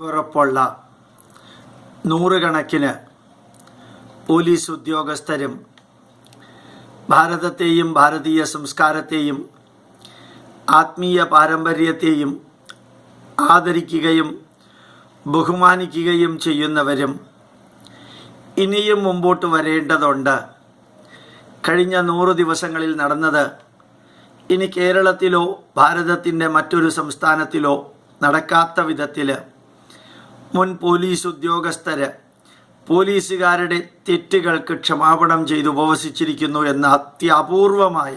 ഉറപ്പുള്ള നൂറുകണക്കിന് പോലീസ് ഉദ്യോഗസ്ഥരും ഭാരതത്തെയും ഭാരതീയ സംസ്കാരത്തെയും ആത്മീയ പാരമ്പര്യത്തെയും ആദരിക്കുകയും ബഹുമാനിക്കുകയും ചെയ്യുന്നവരും ഇനിയും മുമ്പോട്ട് വരേണ്ടതുണ്ട്. കഴിഞ്ഞ നൂറ് ദിവസങ്ങളിൽ നടന്നത് ഇനി കേരളത്തിലോ ഭാരതത്തിന്റെ മറ്റൊരു സംസ്ഥാനത്തിലോ നടക്കാത്ത വിധത്തിൽ മുൻ പോലീസ് ഉദ്യോഗസ്ഥര് പോലീസുകാരുടെ തെറ്റുകൾക്ക് ക്ഷമാപണം ചെയ്ത് ഉപവസിച്ചിരിക്കുന്നു എന്ന അത്യപൂർവമായ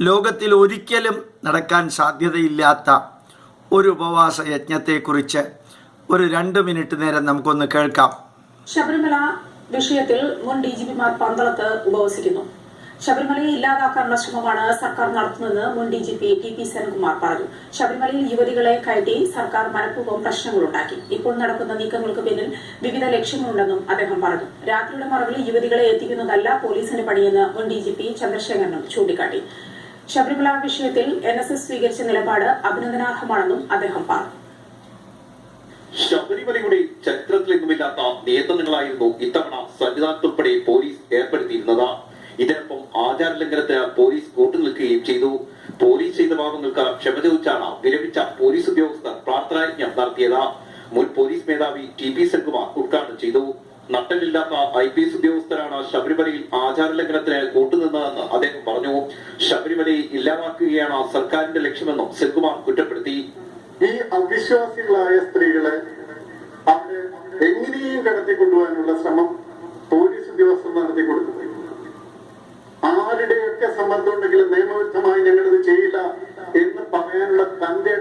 ലോകത്തിൽ ഒരിക്കലും നടക്കാൻ സാധ്യതയില്ലാത്ത ഒരു ഉപവാസ യജ്ഞത്തെക്കുറിച്ച് ഒരു രണ്ട് മിനിറ്റ് നേരം നമുക്കൊന്ന് കേൾക്കാം. ശബരിമല വിഷയത്തിൽ മുൻ ഡി ജി പിമാർ പന്തളത്ത് ഉപവസിക്കുന്നു. ശബരിമലയെ ഇല്ലാതാക്കാനുള്ള ശ്രമമാണ് സർക്കാർ നടത്തുന്നതെന്ന് മുൻ D G P T P Senkumar പറഞ്ഞു. ശബരിമലയിൽ യുവതികളെ കയറ്റി സർക്കാർ മനഃപൂർവം പ്രശ്നങ്ങളുണ്ടാക്കി. ഇപ്പോൾ നടക്കുന്ന നീക്കങ്ങൾക്ക് പിന്നിൽ വിവിധ ലക്ഷ്യങ്ങളുണ്ടെന്നും അദ്ദേഹം പറഞ്ഞു. രാത്രിയുടെ മറവിൽ യുവതികളെ എത്തിക്കുന്നതല്ല പോലീസിന്റെ പണിയെന്ന് മുൻ ഡി ജി പി ചന്ദ്രശേഖരനും ചൂണ്ടിക്കാട്ടി. ശബരിമല വിഷയത്തിൽ എൻ എസ് എസ് സ്വീകരിച്ച നിലപാട് അഭിനന്ദനാർഹമാണെന്നും അദ്ദേഹം പറഞ്ഞു. ശബരിമലയുടെ ചരിത്രത്തിലെങ്ങുമില്ലാത്ത നിയന്ത്രണങ്ങളായിരുന്നു ഇത്തവണ സന്നിധാനത്തുൾപ്പെടെ പോലീസ് ഏർപ്പെടുത്തിയിരുന്നത്. ഇതിനൊപ്പം ആചാര ലംഘനത്തിന് പോലീസ് കൂട്ടുനിൽക്കുകയും ചെയ്തു. പോലീസ് ചെയ്ത ഭാഗങ്ങൾക്ക് ക്ഷമ ചോദിച്ചാണ് വിരമിച്ച പോലീസ് ഉദ്യോഗസ്ഥർ പ്രാർത്ഥനായജ്ഞം നടത്തിയത്. മുൻ പോലീസ് മേധാവി ടി പി സെൻകുമാർ ഉദ്ഘാടനം ചെയ്തു. നട്ടലില്ലാത്ത ഐ പി എസ് ഉദ്യോഗസ്ഥരാണ് ശബരിമലയിൽ ആചാര ലംഘനത്തിന് കൂട്ടുനിന്നതെന്ന് അദ്ദേഹം പറഞ്ഞു. ശബരിമലയെ ഇല്ലാതാക്കുകയാണ് സർക്കാരിന്റെ ലക്ഷ്യമെന്നും സെൻകുമാർ കുറ്റപ്പെടുത്തി. ഈ അവിശ്വാസികളായ സ്ത്രീകളെ അവരെ എങ്ങനെയും കടത്തിക്കൊണ്ടുപോകാനുള്ള ശ്രമം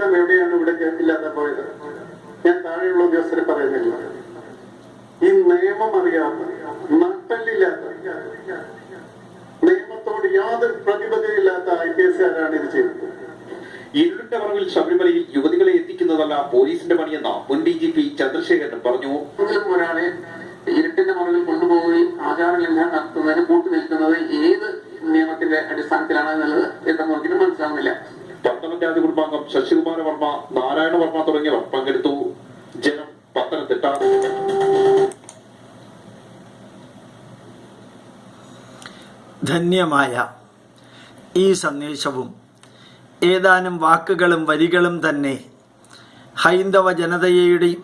തന്റെ എവിടെയാണ് ഇവിടെ ഇല്ലാതെ പോയത്? ഞാൻ താഴെയുള്ള ഉദ്യോഗസ്ഥരെ പറയുന്നില്ല. ഈ നിയമം അറിയാത്ത നട്ടല്ലില്ലാത്ത നിയമത്തോട് യാതൊരു പ്രതിബദ്ധതയില്ലാത്ത ഐ പി എസുകാരാണ് ഇത് ചെയ്തത് ഇരുളിന്റെ മറവിൽ ശബരിമലയിൽ യുവതികളെ എത്തിക്കുന്നതല്ല പോലീസിന്റെ പണിയെന്ന് മുൻ ഡി ജി പി ചന്ദ്രശേഖരൻ പറഞ്ഞു. പത്തനം രാജകുടുംബാംഗം ശശികുമാര വർമ്മ നാരായണ വർമ്മ തുടങ്ങിയവർ പങ്കെടുത്തു. ജനം പത്തനംതിട്ട. ധന്യമായ ഈ സന്ദേശവും ഏതാനും വാക്കുകളും വരികളും തന്നെ ഹൈന്ദവ ജനതയുടെയും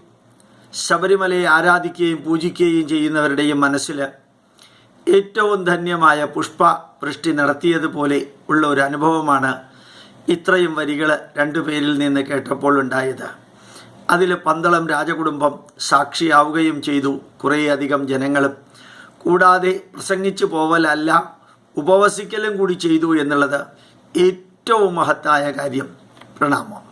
ശബരിമലയെ ആരാധിക്കുകയും പൂജിക്കുകയും ചെയ്യുന്നവരുടെയും മനസ്സിൽ ഏറ്റവും ധന്യമായ പുഷ്പ വൃഷ്ടി നടത്തിയതുപോലെ ഉള്ള ഒരു അനുഭവമാണ് ഇത്രയും വരികൾ രണ്ടുപേരിൽ നിന്ന് കേട്ടപ്പോൾ ഉണ്ടായത്. അതിൽ പന്തളം രാജകുടുംബം സാക്ഷിയാവുകയും ചെയ്തു കുറേയധികം ജനങ്ങളും. കൂടാതെ പ്രസംഗിച്ചു പോവലല്ല ഉപവസിക്കലും കൂടി ചെയ്തു എന്നുള്ളത് ഏറ്റവും മഹത്തായ കാര്യം. പ്രണാമം.